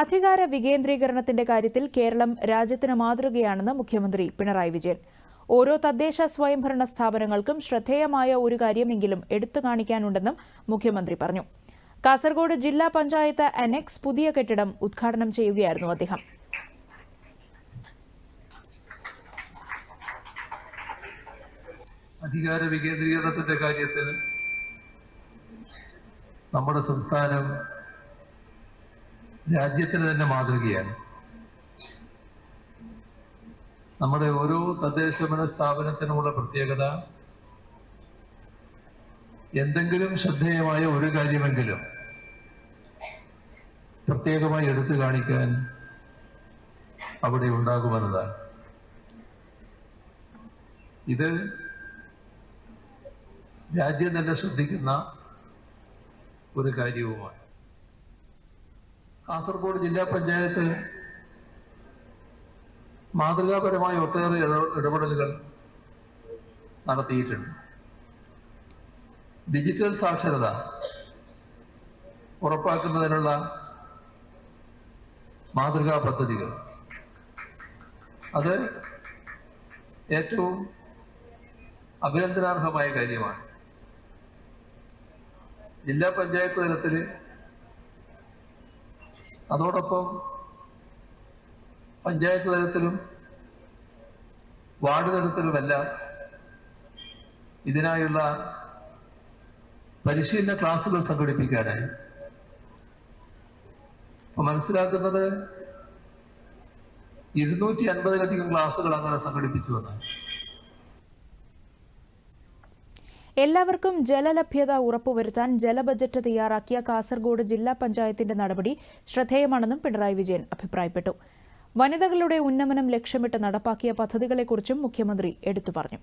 അധികാര വികേന്ദ്രീകരണത്തിന്റെ കാര്യത്തിൽ കേരളം രാജ്യത്തിന് മാതൃകയാണെന്ന് മുഖ്യമന്ത്രി പിണറായി വിജയൻ. ഓരോ തദ്ദേശ സ്വയംഭരണ സ്ഥാപനങ്ങൾക്കും ശ്രദ്ധേയമായ ഒരു കാര്യമെങ്കിലും എടുത്തു കാണിക്കാനുണ്ടെന്നും മുഖ്യമന്ത്രി പറഞ്ഞു. കാസർഗോഡ് ജില്ലാ പഞ്ചായത്ത് അനെക്സ് പുതിയ കെട്ടിടം ഉദ്ഘാടനം ചെയ്യുകയായിരുന്നു അദ്ദേഹം. അധികാര വികേന്ദ്രീകരണത്തിന്റെ കാര്യത്തിൽ നമ്മുടെ സംസ്ഥാനം രാജ്യത്തിന് തന്നെ മാതൃകയാണ്. നമ്മുടെ ഓരോ തദ്ദേശഭരണ സ്ഥാപനത്തിനുമുള്ള പ്രത്യേകത എന്തെങ്കിലും ശ്രദ്ധേയമായ ഒരു കാര്യമെങ്കിലും പ്രത്യേകമായി എടുത്തു കാണിക്കാൻ അവിടെ ഉണ്ടാകുമെന്നതാണ്. ഇത് രാജ്യം തന്നെ ശ്രദ്ധിക്കുന്ന ഒരു കാര്യവുമാണ്. കാസർഗോഡ് ജില്ലാ പഞ്ചായത്ത് മാതൃകാപരമായ ഒട്ടേറെ ഇടപെടലുകൾ നടത്തിയിട്ടുണ്ട്. ഡിജിറ്റൽ സാക്ഷരത ഉറപ്പാക്കുന്നതിനുള്ള മാതൃകാ പദ്ധതികൾ. അത് ഏറ്റവും അഭിനന്ദനാർഹമായ കാര്യമാണ്. ജില്ലാ പഞ്ചായത്ത് തലത്തിൽ അതോടൊപ്പം പഞ്ചായത്ത് തലത്തിലും വാർഡ് തലത്തിലുമെല്ലാം ഇതിനായുള്ള പരിശീലന ക്ലാസുകൾ സംഘടിപ്പിക്കാനായി. അപ്പൊ മനസ്സിലാക്കുന്നത് ഇരുന്നൂറ്റി അൻപതിലധികം ക്ലാസുകൾ അങ്ങനെ സംഘടിപ്പിച്ചു എന്നാണ് എല്ലാവർക്കും ജലലഭ്യത ഉറപ്പുവരുത്താൻ ജലബജറ്റ് തയ്യാറാക്കിയ കാസർഗോഡ് ജില്ലാ പഞ്ചായത്തിന്റെ നടപടി ശ്രദ്ധേയമാണെന്നും പിണറായി വിജയൻ അഭിപ്രായപ്പെട്ടു. വനിതകളുടെ ഉന്നമനം ലക്ഷ്യമിട്ട് നടപ്പാക്കിയ പദ്ധതികളെക്കുറിച്ചും മുഖ്യമന്ത്രി എടുത്തു പറഞ്ഞു.